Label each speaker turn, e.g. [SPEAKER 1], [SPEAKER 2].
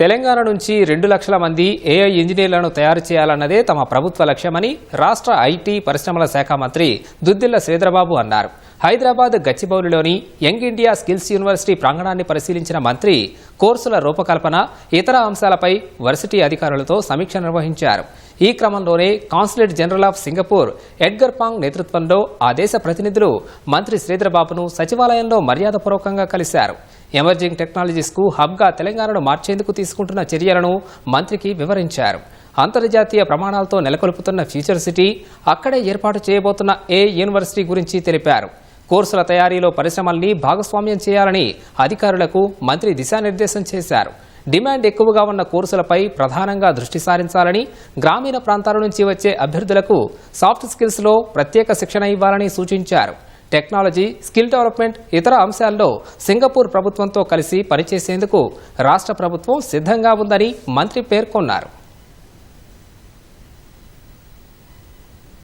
[SPEAKER 1] తెలంగాణ నుంచి రెండు లక్షల మంది ఏఐ ఇంజనీర్లను తయారు చేయాలన్నదే తమ ప్రభుత్వ లక్ష్యమని రాష్ట్ర ఐటీ పరిశ్రమల శాఖ మంత్రి దుద్దిల్ల శ్రీధరబాబు అన్నారు. హైదరాబాద్ గచ్చిబౌలిలోని యంగ్ ఇండియా స్కిల్స్ యూనివర్సిటీ ప్రాంగణాన్ని పరిశీలించిన మంత్రి కోర్సుల రూపకల్పన ఇతర అంశాలపై వర్సిటీ అధికారులతో సమీక్ష నిర్వహించారు. ఈ క్రమంలోనే consulate general of Singapore Edgar Pang నేతృత్వంలో ఆ దేశ ప్రతినిధులు మంత్రి శ్రీధరబాబును సచివాలయంలో మర్యాదపూర్వకంగా కలిశారు. ఎమర్జింగ్ టెక్నాలజీస్కు హబ్గా తెలంగాణను మార్చేందుకు తీసుకుంటున్న చర్యలను మంత్రికి వివరించారు. అంతర్జాతీయ ప్రమాణాలతో నెలకొల్పుతున్న ఫ్యూచర్ సిటీ అక్కడే ఏర్పాటు చేయబోతున్న ఏ యూనివర్సిటీ గురించి తెలిపారు. కోర్సుల తయారీలో పరిశ్రమల్ని భాగస్వామ్యం చేయాలని అధికారులకు మంత్రి దిశానిర్దేశం చేశారు. డిమాండ్ ఎక్కువగా ఉన్న కోర్సులపై ప్రధానంగా దృష్టి సారించాలని గ్రామీణ ప్రాంతాల నుంచి వచ్చే అభ్యర్థులకు సాఫ్ట్ స్కిల్స్లో ప్రత్యేక శిక్షణ ఇవ్వాలని సూచించారు. టెక్నాలజీ స్కిల్ డెవలప్మెంట్ ఇతర అంశాల్లో సింగపూర్ ప్రభుత్వంతో కలిసి పనిచేసేందుకు రాష్ట్ర ప్రభుత్వం సిద్ధంగా ఉందని మంత్రి పేర్కొన్నారు.